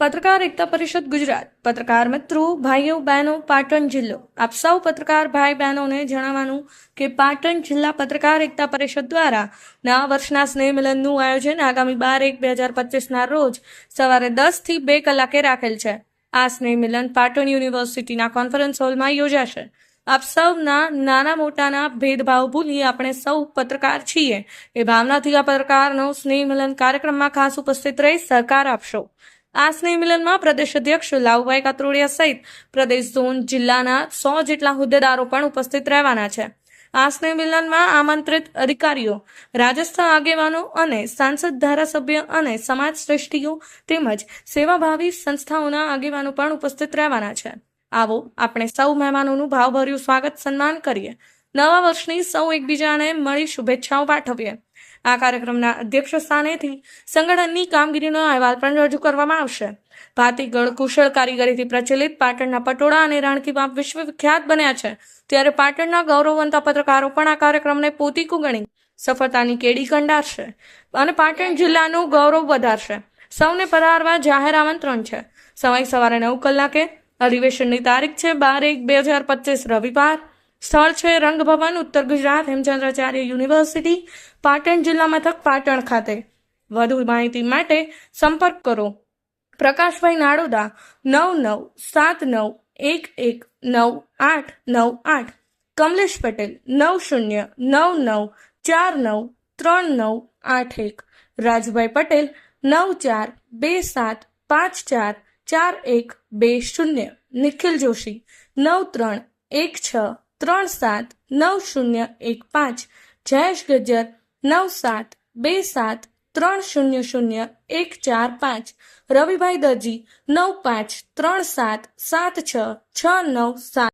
પત્રકાર એકતા પરિષદ ગુજરાત. પત્રકાર મિત્રો, ભાઈઓ, બહેનો, પાટણ જિલ્લો. આપ સૌ પત્રકાર ભાઈ બહેનોને જણાવવાનું કે પાટણ જિલ્લા પત્રકાર એકતા પરિષદ દ્વારા નવા વર્ષના સ્નેહ મિલનનું આયોજન આગામી બાર એક બે હજાર પચીસના રોજ સવારે દસથી બે કલાકે રાખેલ છે. આ સ્નેહ મિલન પાટણ યુનિવર્સિટીના કોન્ફરન્સ હોલમાં યોજાશે. આપ સૌના નાના મોટાના ભેદભાવ ભૂલી આપણે સૌ પત્રકાર છીએ. એ ભાવનાથી આ પત્રકારનો સ્નેહ મિલન કાર્યક્રમમાં ખાસ ઉપસ્થિત રહી સહકાર આપશો. આ સ્નેહ મિલનમાં પ્રદેશ અધ્યક્ષ લાવુભાઈ કાતરોડિયા સહિત પ્રદેશ ઝોન જિલ્લાના સો જેટલા હોદ્દેદારો પણ ઉપસ્થિત રહેવાના છે. આ સ્નેહ મિલનમાં આમંત્રિત અધિકારીઓ, રાજસ્થાન આગેવાનો અને સાંસદ ધારાસભ્ય અને સમાજ શ્રેષ્ઠીઓ તેમજ સેવાભાવી સંસ્થાઓના આગેવાનો પણ ઉપસ્થિત રહેવાના છે. આવો આપણે સૌ મહેમાનોનું ભાવભર્યું સ્વાગત સન્માન કરીએ. નવા વર્ષની સૌ એકબીજાને મળી શુભેચ્છાઓ પાઠવીએ. આ કાર્યક્રમના અધ્યક્ષ સ્થાનેથી સંગઠનની કામગીરીનો અહેવાલ પણ રજૂ કરવામાં આવશે. ભાતીગળ કુશળ કારીગરીથી પ્રચલિત પાટણના પટોળા અને રાણકી બાપ વિશ્વ વિખ્યાત બન્યા છે. ત્યારે પાટણના ગૌરવવંતા પત્રકારો પણ આ કાર્યક્રમને પોતીકું ગણી સફળતાની કેડી કંડારશે અને પાટણ જિલ્લાનું ગૌરવ વધારશે. સૌને પધારવા જાહેર આમંત્રણ છે. સમય સવારે નવ કલાકે. અધિવેશનની તારીખ છે બાર એક બે હજાર પચીસ રવિવાર. સ્થળ છે રંગભવન, ઉત્તર ગુજરાત, હેમચંદ્રાચાર્ય યુનિવર્સિટી, પાટણ જિલ્લા મથક, પાટણ ખાતે. વધુ માહિતી માટે સંપર્ક કરો. પ્રકાશભાઈ નાડોદા, નવ નવ સાત નવ એક એક નવ આઠ નવ આઠ. કમલેશ પટેલ, નવ શૂન્ય નવ નવ ચાર નવ ત્રણ નવ આઠ એક. રાજભાઈ પટેલ, નવ ચાર બે સાત પાંચ ચાર ચાર એક બે શૂન્ય. નિખિલ જોશી, નવ ત્રણ એક છ ત્રણ સાત નવ શૂન્ય એક પાંચ. જયેશ ગજ્જર, નવ સાત બે સાત ત્રણ શૂન્ય શૂન્ય એક ચાર પાંચ. રવિભાઈ દરજી, નવ પાંચ ત્રણ સાત સાત છ છ નવ સાત.